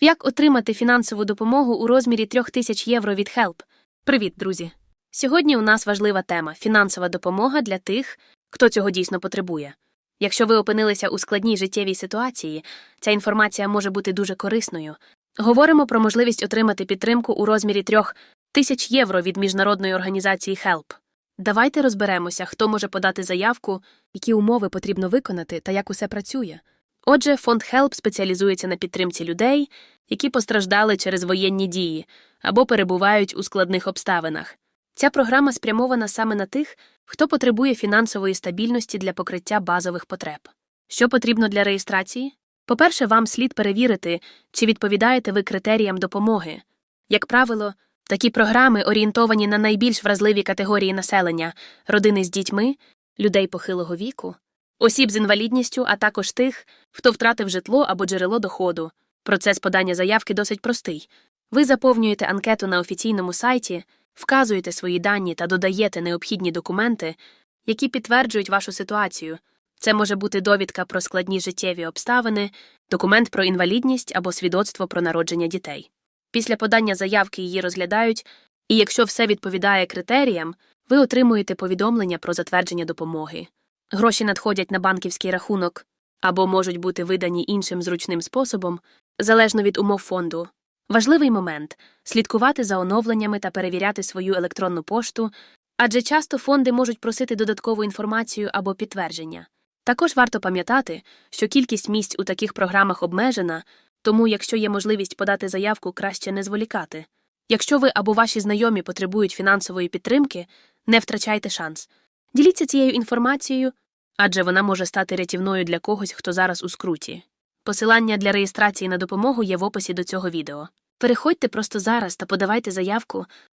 Як отримати фінансову допомогу у розмірі 3000 євро від Help? Привіт, друзі! Сьогодні у нас важлива тема фінансова допомога для тих, хто цього дійсно потребує. Якщо ви опинилися у складній життєвій ситуації, ця інформація може бути дуже корисною. Говоримо про можливість отримати підтримку у розмірі 3000 євро від міжнародної організації HELP. Давайте розберемося, хто може подати заявку, які умови потрібно виконати та як усе працює. Отже, фонд HELP спеціалізується на підтримці людей, які постраждали через воєнні дії або перебувають у складних обставинах. Ця програма спрямована саме на тих, хто потребує фінансової стабільності для покриття базових потреб. Що потрібно для реєстрації? По-перше, вам слід перевірити, чи відповідаєте ви критеріям допомоги. Як правило, такі програми орієнтовані на найбільш вразливі категорії населення родини з дітьми, людей похилого віку, осіб з інвалідністю, а також тих, хто втратив житло або джерело доходу. Процес подання заявки досить простий. Ви заповнюєте анкету на офіційному сайті, вказуєте свої дані та додаєте необхідні документи, які підтверджують вашу ситуацію. Це може бути довідка про складні життєві обставини, документ про інвалідність або свідоцтво про народження дітей. Після подання заявки її розглядають, і якщо все відповідає критеріям, ви отримуєте повідомлення про затвердження допомоги. Гроші надходять на банківський рахунок або можуть бути видані іншим зручним способом, залежно від умов фонду. Важливий момент слідкувати за оновленнями та перевіряти свою електронну пошту, адже часто фонди можуть просити додаткову інформацію або підтвердження. Також варто пам'ятати, що кількість місць у таких програмах обмежена, тому якщо є можливість подати заявку, краще не зволікати. Якщо ви або ваші знайомі потребують фінансової підтримки, не втрачайте шанс. Діліться цією інформацією, адже вона може стати рятівною для когось, хто зараз у скруті. Посилання для реєстрації на допомогу є в описі до цього відео. Переходьте просто зараз та подавайте заявку,